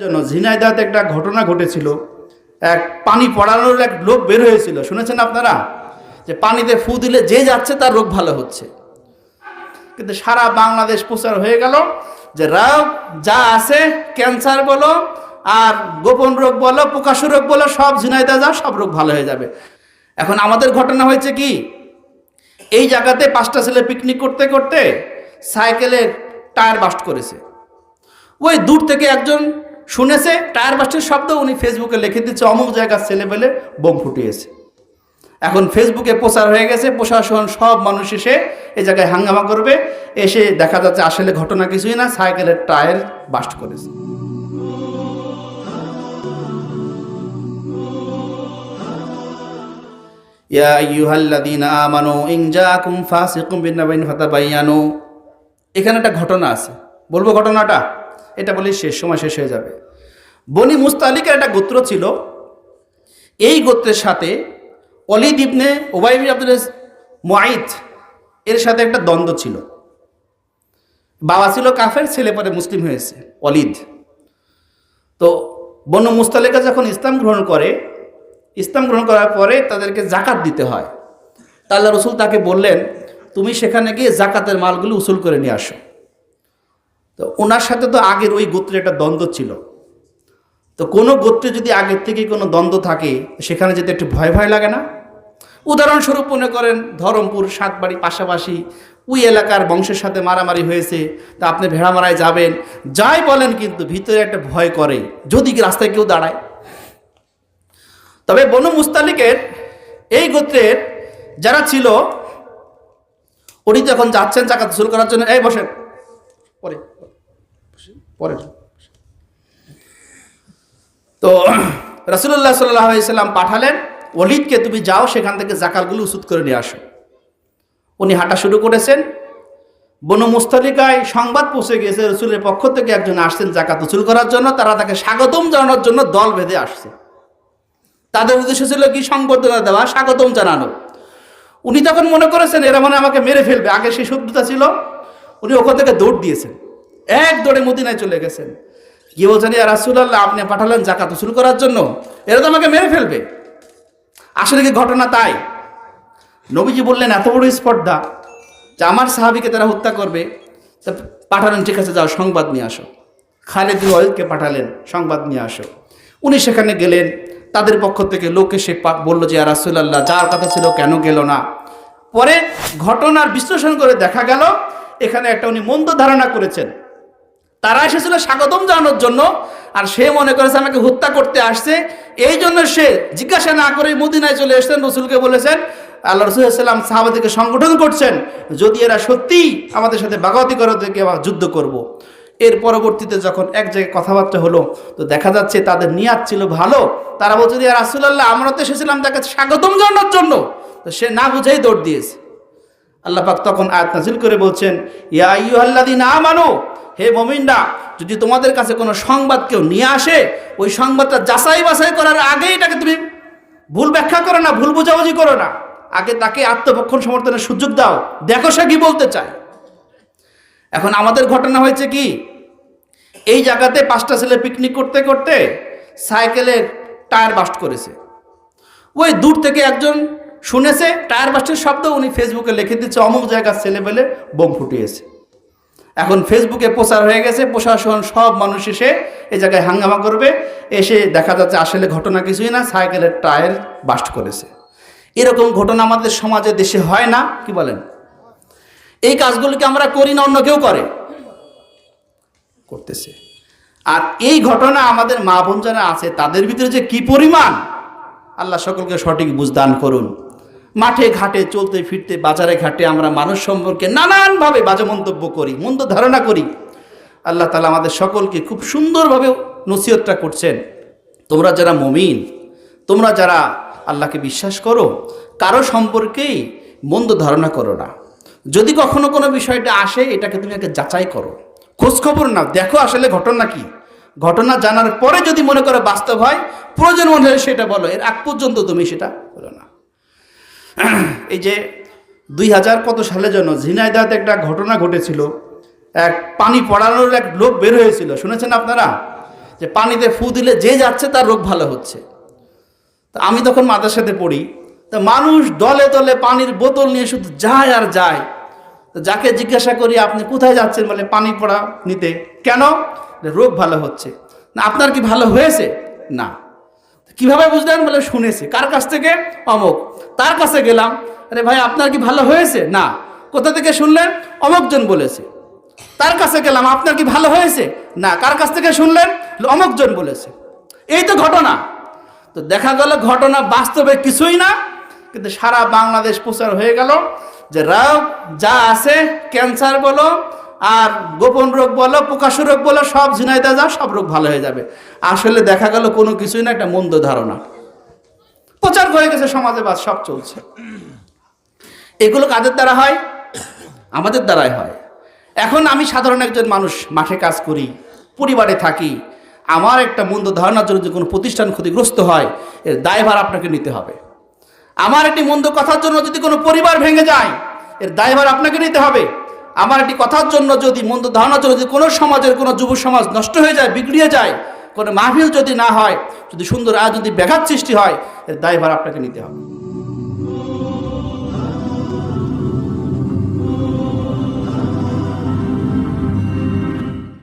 জন্য ঝিনাইদাতে একটা ঘটনা ঘটেছিল। এক পানি পড়ানোর এক লোক বের হয়েছিল। শুনেছেন আপনারা? যে পানিতে ফু দিলে যে যাচ্ছে তার রোগ ভালো হচ্ছে। কিন্তু সারা বাংলাদেশ প্রচার হয়ে গেল যে রোগ যা আছে, ক্যান্সার বলো আর গোপন রোগ বলো প্রকাশ রোগ বলো, সব ঝিনাইদা যাও সব রোগ ভালো হয়ে যাবে। এখন আমাদের ঘটনা হয়েছে কি? এই জায়গাতে পাঁচটা ছেলে পিকনিক করতে করতে সাইকেলের টায়ার বাস্ট করেছে। ওই দূর থেকে একজন শুনেছে, টায়ার বাস্টের শব্দ উনি ফেসবুকে লিখে দিচ্ছে অমুক জায়গার ছেলে পেলে বোম ফুটিয়েছে। এখন ফেসবুকে প্রচার হয়ে গেছে, প্রশাসন সব মানুষ এসে এ জায়গায় হাঙ্গামা করবে, এসে দেখা যাচ্ছে আসলে ঘটনা কিছুই না, সাইকেলের টায়ার বাস্ট করেছে। ইয়া এখানে একটা ঘটনা আছে। বলব ঘটনাটা? এটা বলি শেষ, সময় শেষ হয়ে যাবে। বনি মুস্তালিকের একটা গোত্র ছিল। এই গোত্রের সাথে অলিদ ইবনে ওবাইবি আব্দুল মুআইদ এর সাথে একটা দ্বন্দ্ব ছিল। বাবা ছিল কাফের, ছেলে পরে মুসলিম হয়েছে, অলিদ। তো বনু মুস্তালিকা যখন ইসলাম গ্রহণ করে, ইসলাম গ্রহণ করার পরে তাদেরকে জাকাত দিতে হয়। তা আল্লাহ রসুল তাকে বললেন, তুমি সেখানে গিয়ে জাকাতের মালগুলো উসুল করে নিয়ে আসো। তো ওনার সাথে তো আগের ওই গোত্রে একটা দ্বন্দ্ব ছিল। তো কোনো গোত্রে যদি আগের থেকে কোনো দ্বন্দ্ব থাকে, সেখানে যেতে একটু ভয় ভয় লাগে না? উদাহরণস্বরূপ মনে করেন ধরমপুর, সাতবাড়ি পাশাপাশি ওই এলাকার বংশের সাথে মারামারি হয়েছে, তা আপনি ভেড়ামারায় যাবেন, যাই বলেন কিন্তু ভিতরে একটা ভয় করে, যদি রাস্তায় কেউ দাঁড়ায়। তবে বনু মুস্তালিকের এই গোত্রের যারা ছিল, উনি যখন যাচ্ছেন জাকাত শুরু করার জন্য। এই বসেন, পরে। পরে তো রসুল্লাহ সাল্লাম পাঠালেন অলিদকে তুমি যাও, সেখান থেকে জাকাতগুলো উসুদ করে নিয়ে আসো। উনি হাঁটা শুরু করেছেন। বনু মুস্তালিকায় সংবাদ পৌঁছে গিয়েছে, রসুলের পক্ষ থেকে একজন আসছেন জাকাত উসুল করার জন্য, তারা তাকে স্বাগতম জানানোর জন্য দল বেঁধে আসছে। তাদের উদ্দেশ্য ছিল কি? সংবর্ধনা দেওয়া, স্বাগতম জানানো। উনি তখন মনে করেছেন, এরা মানে আমাকে মেরে ফেলবে। আগে সেই শত্রুতা ছিল। উনি ওখান থেকে দৌড় দিয়েছেন। এক দৌড়ে মদিনায় চলে গেছেন। কি বলছেন ইয়া রাসুলাল্লাহ, আপনি পাঠালেন জাকাত উসুল করার জন্য? এরা তো আমাকে মেরে ফেলবে। আসলে কি ঘটনা তাই? নবীজি বললেন, এত বড় স্পর্ধা যে আমার সাহাবিকে তারা হত্যা করবে। তা পাঠালেন, ঠিক আছে, যাও, সংবাদ নিয়ে আসো। খালেদ ওয়ালিদকে পাঠালেন, সংবাদ নিয়ে আসো। উনি সেখানে গেলেন। তাদের পক্ষ থেকে লোক এসে বলল যে রাসুল্লাহ যার কথা ছিল কেন গেল না? পরে ঘটনার বিশ্লেষণ করে দেখা গেল, এখানে একটা উনি মন্দ ধারণা করেছেন। তারা এসেছিল স্বাগতম জানানোর জন্য, আর সে মনে করেছে আমাকে হত্যা করতে আসছে। এই জন্য সে জিজ্ঞাসা না করে মদিনায় চলে এসেছেন, রসুলকে বলেছেন, আল্লাহ রসুলাম সাহাবাদিকে সংগঠন করছেন, যদি এরা সত্যিই আমাদের সাথে বাগাতি করে আবার যুদ্ধ করব। এর পরবর্তীতে যখন এক জায়গায় কথাবার্তা হলো, তো দেখা যাচ্ছে তাদের নিয়াত ছিল ভালো। তারা বলছে যে রাসুলাল্লাহ, আমরা তো এসেছিলাম তাকে স্বাগতম জানানোর জন্য। তো সে না বুঝেই দৌড় দিয়েছে। আল্লাহ পাক তখন আয়াত নাজিল করে বলছেন, ইয়া আইয়ুহাল্লাযীনা আমানু হে মুমিনরা, যদি তোমাদের কাছে কোনো সংবাদ কেউ নিয়ে আসে, ওই সংবাদটা যাচাই বাছাই করার আগেই এটাকে তুমি ভুল ব্যাখ্যা করো না, ভুল বোঝাবুঝি করো না। আগে তাকে আত্মপক্ষণ সমর্থনের সুযোগ দাও। দেখো সে কি বলতে চায়। এখন আমাদের ঘটনা হয়েছে কি? এই জায়গাতে পাঁচটা ছেলে পিকনিক করতে করতে সাইকেলের টায়ার বাস্ট করেছে। ওই দূর থেকে একজন শুনেছে, টায়ার বাস্টের শব্দ উনি ফেসবুকে লিখে দিচ্ছে অমুক জায়গার ছেলে পেলে বোম ফুটিয়েছে। এখন ফেসবুকে প্রচার হয়ে গেছে, প্রশাসন সব মানুষ এসে এ জায়গায় হাঙ্গামা করবে, এসে দেখা যাচ্ছে আসলে ঘটনা কিছুই না, সাইকেলের টায়ার বাস্ট করেছে। এরকম ঘটনা আমাদের সমাজে, দেশে হয় না, কি বলেন? এই কাজগুলোকে আমরা করি না অন্য কেউ করে? করতেছে। আর এই ঘটনা আমাদের মা বোন যারা আছে, তাদের ভিতরে যে কি পরিমাণ? আল্লাহ সকলকে সঠিক বুঝদান করুন। মাঠে, ঘাটে, চলতে, ফিরতে, বাজারে, ঘাটে আমরা মানুষ সম্পর্কে নানানভাবে বাজে মন্তব্য করি, মন্দ ধারণা করি। আল্লাহ তালা আমাদের সকলকে খুব সুন্দরভাবে নসিহতটা করছেন। তোমরা যারা মমিন, তোমরা যারা আল্লাহকে বিশ্বাস করো, কারও সম্পর্কেই মন্দ ধারণা করো না। যদি কখনো কোনো বিষয়টা আসে, এটাকে তুমি আগে যাচাই করো। খোঁজখবর নাও, দেখো আসলে ঘটনা কি। ঘটনা জানার পরে যদি মনে করো বাস্তব হয়, প্রয়োজন মনে হয় সেটা বলো, এর আগ পর্যন্ত তুমি সেটা বলো না। এই যে দুই হাজার কত সালে যেন ঝিনাইদাতে একটা ঘটনা ঘটেছিল। এক পানি পড়ানোর এক লোক বের হয়েছিল, শুনেছেন আপনারা? যে পানিতে ফু দিলে যে যাচ্ছে তার রোগ ভালো হচ্ছে। তা আমি তখন মাদ্রাসাতে পড়ি। তা মানুষ দলে দলে পানির বোতল নিয়ে শুধু যায় আর যায়। তো যাকে জিজ্ঞাসা করি, আপনি কোথায় যাচ্ছেন? বলে, পানি পড়া নিতে। কেন? রোগ ভালো হচ্ছে। না, আপনার কি ভালো হয়েছে? না। কীভাবে বুঝলেন? বলে, শুনেছি। কার কাছ থেকে? অমক। তার কাছে গেলাম। আরে ভাই, আপনার কি ভালো হয়েছে? না। কোথা থেকে শুনলেন? অমকজন বলেছে। তার কাছে গেলাম, আপনার কি ভালো হয়েছে? না। কার কাছ থেকে শুনলেন? অমকজন বলেছে। এই তো ঘটনা। তো দেখা গেল, ঘটনা বাস্তবে কিছুই না, কিন্তু সারা বাংলাদেশ প্রচার হয়ে গেল যে রোগ যা আছে, ক্যান্সার বলো, আর গোপন রোগ বলো, প্রকাশ্য রোগ বলো, সব ঝিনাইতে যা, সব রোগ ভালো হয়ে যাবে। আসলে দেখা গেল কোনো কিছুই না, একটা মন্দ ধারণা। প্রচার হয়ে গেছে, সমাজে বাস সব চলছে। এগুলো কাদের দ্বারা হয়? আমাদের দ্বারাই হয়। এখন আমি সাধারণ একজন মানুষ, মাঠে কাজ করি, পরিবারে থাকি, আমার একটা মন্দ ধারণার জন্য যে কোনো প্রতিষ্ঠান ক্ষতিগ্রস্ত হয়, এর দায়ভার আপনাকে নিতে হবে। আমার একটি মন্দ কথার জন্য যদি কোনো পরিবার ভেঙে যায়, এর দায়ভার আপনাকে নিতে হবে। আমার একটি কথার জন্য যদি মন্দ ধারণার জন্য যদি কোনো সমাজের কোনো যুব সমাজ নষ্ট হয়ে যায়, বিগড়িয়ে যায়, কোনো মাহফিল যদি না হয়, যদি সুন্দর আজ যদি ব্যাঘাত সৃষ্টি হয়, এর দায়ভার আপনাকে নিতে হবে।